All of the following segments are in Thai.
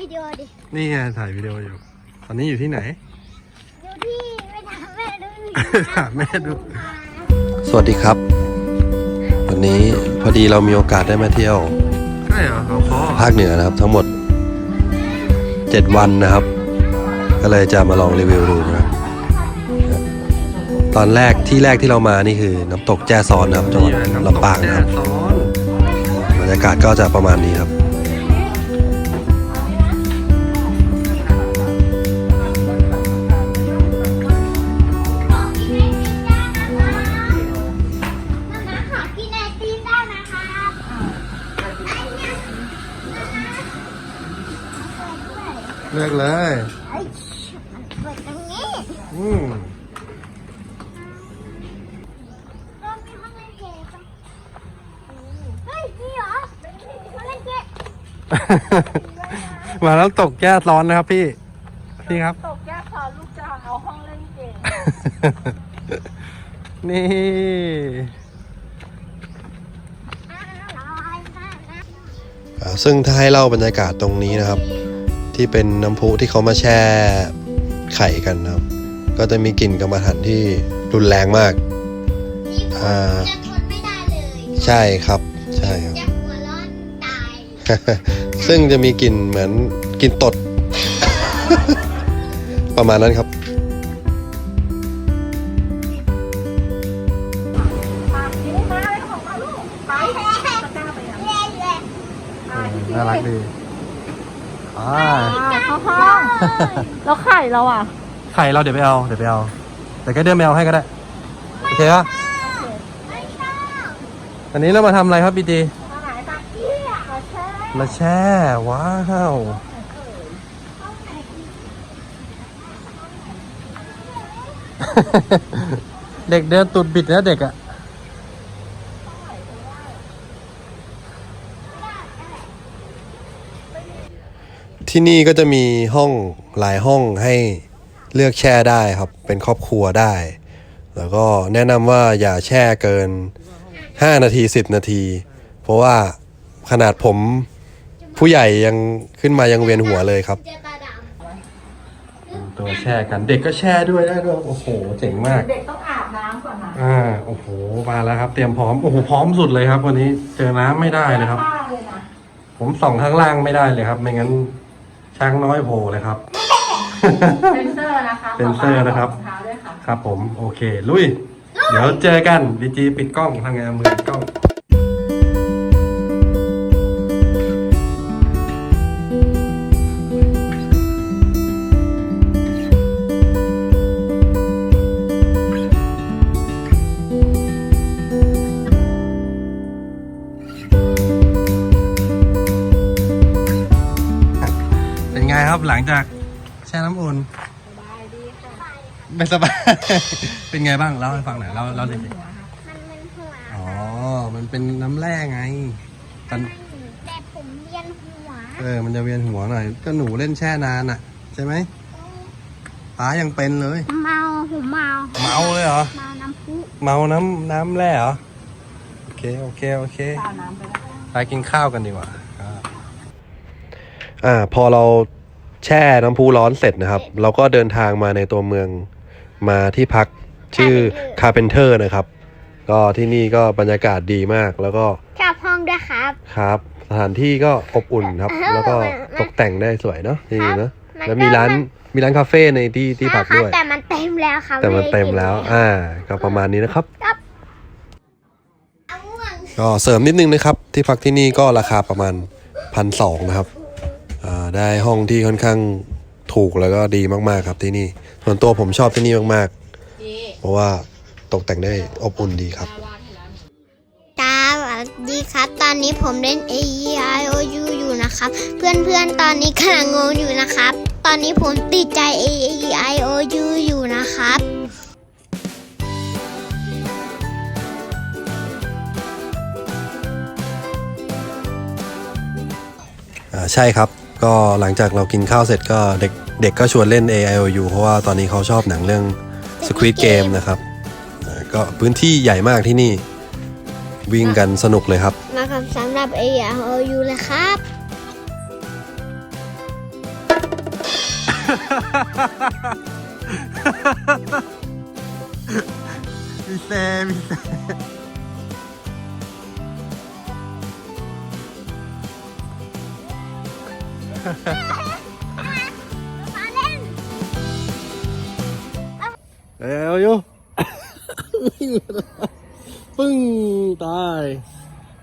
วิดีโอดิ นี่ไงถ่ายวิดีโออยู่ ตอนนี้อยู่ที่ไหนดูที่ไปถามแม่ดูหน่อยถามแม่ดู สวัสดีครับ วันนี้พอดีเรามีโอกาสได้มาเที่ยว ใช่เหรอเขาคอภาคเหนือนะครับ ทั้งหมด 7 วันนะครับ ก็เลยจะมาลองรีวิวดูนะครับตอนแรกที่แรกที่เรามานี่คือ น้ำตกแจ้ซ้อนนะครับจังหวัดลำปางนะครับซ้อนบรรยากาศก็จะประมาณนี้ครับ เนี่ยเลือกเลยไอ้มันเปิดตรงนี้อืมเรามีห้องเล่นเกมปะเฮ้ยนี่เหรอห้องเล่นเกมมาแล้วตกแก้ซ้อนนะครับพี่ พี่ครับ ตกแก้พาลูกจ้างเอาห้องเล่นเกมนี่อ่าซึ่งถ้าให้เล่าบรรยากาศตรงนี้นะครับ ที่เป็นน้ำพุที่เขามาแช่ไข่กันนะครับ ก็จะมีกลิ่นกรรมฐานที่รุนแรงมาก อ่าจะทนไม่ได้เลยใช่ครับ ใช่ครับจะหัวร้อนตายซึ่งจะมีกลิ่นเหมือนกลิ่นตด ประมาณนั้นครับปากกินมาเลยของมาลูกไปตะกร้าไปยังเล่นเลยน่ารักดี อ่าเข้าห้องแล้วไข่เราอะ ไข่เราเดี๋ยวไปเอา เดี๋ยวไปเอาแต่ก็เดินไปเอาให้ก็ได้ โอเคปะไม่ชอบอันนี้เรามาทำอะไรครับบีจีมาไหนตะเกียบมาแช่มาแช่ว้าวเด็กเดินตุดบิดนะเด็กอะ ที่นี่ก็จะมีห้องหลายห้องให้เลือกแช่ได้ครับ เป็นครอบครัวได้ แล้วก็แนะนำว่าอย่าแช่เกิน 5 นาที 10 นาที เพราะว่าขนาดผมผู้ใหญ่ยังขึ้นมายังเวียนหัวเลยครับเจอตาดตัวแช่กันเด็กก็แช่ด้วยได้ด้วยโอ้โห เจ๋งมาก เด็กต้องอาบน้ำก่อนนะอ่าโอ้โหมาแล้วครับ เตรียมพร้อมโอ้โหพร้อมสุดเลยครับ วันนี้เจอน้ำไม่ได้เลยครับผ้าเลยนะผมส่องข้างล่างไม่ได้เลยครับ ไม่งั้น ช้างน้อยโผล่เลยครับ เซนเซอร์นะคะเซ็นเซอร์นะครับ ขอวางองเท้าด้วยค่ะ ครับผม โอเค ลุย เดี๋ยวเจอกันดีจีปิดกล้องทางไงมือปิดกล้อง หลังจากแช่น้ำอุ่นไม่สบาย เป็นไงบ้างเล่าให้ฟังหน่อยเล่าเล่าสิำมันมันหัวอ๋อ มันเป็นน้ำแร่ไงตอนแต่ผมเวียนหัวเออมันจะเวียนหัวหน่อย ก็หนูเล่นแช่นานอะ ใช่ไหมป้ายังเป็นเลย เมาผมเมาเมาเลยเหรอ เมาน้ำพุเมาน้ำน้ำแร่เหรอ โอเค โอเค โอเคตาน้ำไปแล้ว ไปกินข้าวกันดีกว่าครับอ่า พอเรา แช่น้ำพุร้อนเสร็จนะครับ เราก็เดินทางมาในตัวเมืองมาที่พักชื่อคาเพนเทอร์นะครับ ก็ที่นี่ก็บรรยากาศดีมากแล้วก็ชอบห้องด้วยครับครับ สถานที่ก็อบอุ่นครับ แล้วก็ตกแต่งได้สวยเนาะดีเนาะมันแล้วมีร้านมีร้านคาเฟ่ในที่ที่พักด้วย แต่มันเต็มแล้วครับแต่มันเต็มแล้ว อ่า ก็ประมาณนี้นะครับเอาง่วงก็เสริมนิดนึงนะครับ ที่พักที่นี่ก็ราคาประมาณพันสองนะครับอ่า ได้ห้องที่ค่อนข้างถูกแล้วก็ดีมากๆครับที่นี่ ส่วนตัวผมชอบที่นี่มากๆ เพราะว่าตกแต่งได้อบอุ่นดีครับสวัสดีครับ ตอนนี้ผมเล่น A E I O U อยู่นะครับ เพื่อนๆ ตอนนี้กำลังงงอยู่นะครับ ตอนนี้ผมติดใจ A E I O U อยู่นะครับอ่าใช่ครับ ก็หลังจากเรากินข้าวเสร็จก็เด็กเด็กก็ชวนเล่น AIOU เพราะว่าตอนนี้เขาชอบหนังเรื่อง Squid Game นะครับก็พื้นที่ใหญ่มากที่นี่วิ่งกันสนุกเลยครับ มาครับสำหรับ AIOU เลยครับ มีเซมีเซ Ê ơi vô. Pưng Tài.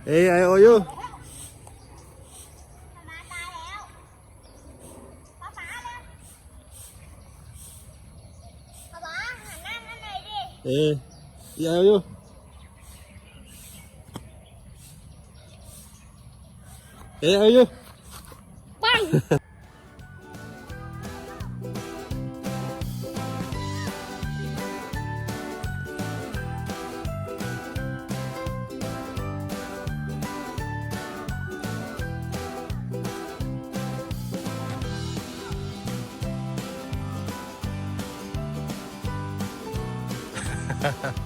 Ê ai ôi vô. Ê Ê ai vô. Ê ai vô. Ha ha.